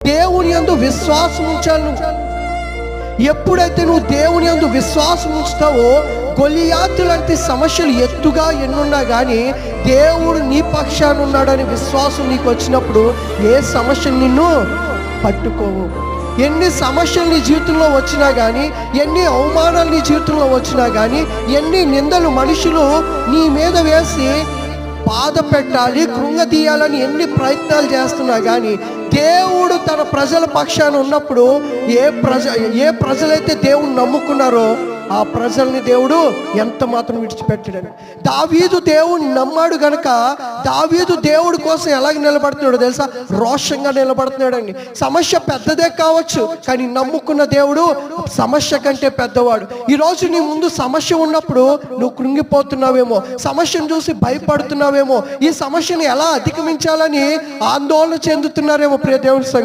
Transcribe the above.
దేవుని యందు విశ్వాసం ఉంచాలి ఎప్పుడైతే నువ్వు దేవుని యందు విశ్వాసం ఉంచుతావో గొలియాతు లాంటి సమస్యలు ఎత్తుగా ఎన్నున్నా కానీ దేవుడు నీ పక్షాన ఉన్నాడని విశ్వాసం నీకు వచ్చినప్పుడు ఏ సమస్యలు నిన్ను పట్టుకోవు. ఎన్ని సమస్యలు నీ జీవితంలో వచ్చినా కానీ ఎన్ని అవమానాలు నీ జీవితంలో వచ్చినా కానీ ఎన్ని నిందలు మనుషులు నీ మీద వేసి బాధ పెట్టాలి కృంగతీయాలని ఎన్ని ప్రయత్నాలు చేస్తున్నా కానీ దేవుడు తన ప్రజల పక్షాన ఉన్నప్పుడు ఏ ప్రజ ఏ ప్రజలైతే దేవుడు నమ్ముకున్నారో ఆ ప్రజల్ని దేవుడు ఎంత మాత్రం విడిచిపెట్టాడని. దావీదు దేవుని నమ్మాడు గనక దావీదు దేవుడి కోసం ఎలాగ నిలబడుతున్నాడు తెలుసా? రోషంగా నిలబడుతున్నాడండి. సమస్య పెద్దదే కావచ్చు కానీ నమ్ముకున్న దేవుడు సమస్య కంటే పెద్దవాడు. ఈరోజు నీ ముందు సమస్య ఉన్నప్పుడు నువ్వు కృంగిపోతున్నావేమో సమస్యను చూసి భయపడుతున్నావేమో ఈ సమస్యను ఎలా అధిగమించాలని ఆందోళన చెందుతున్నారేమో ప్రియ దేవుడి సంఘం.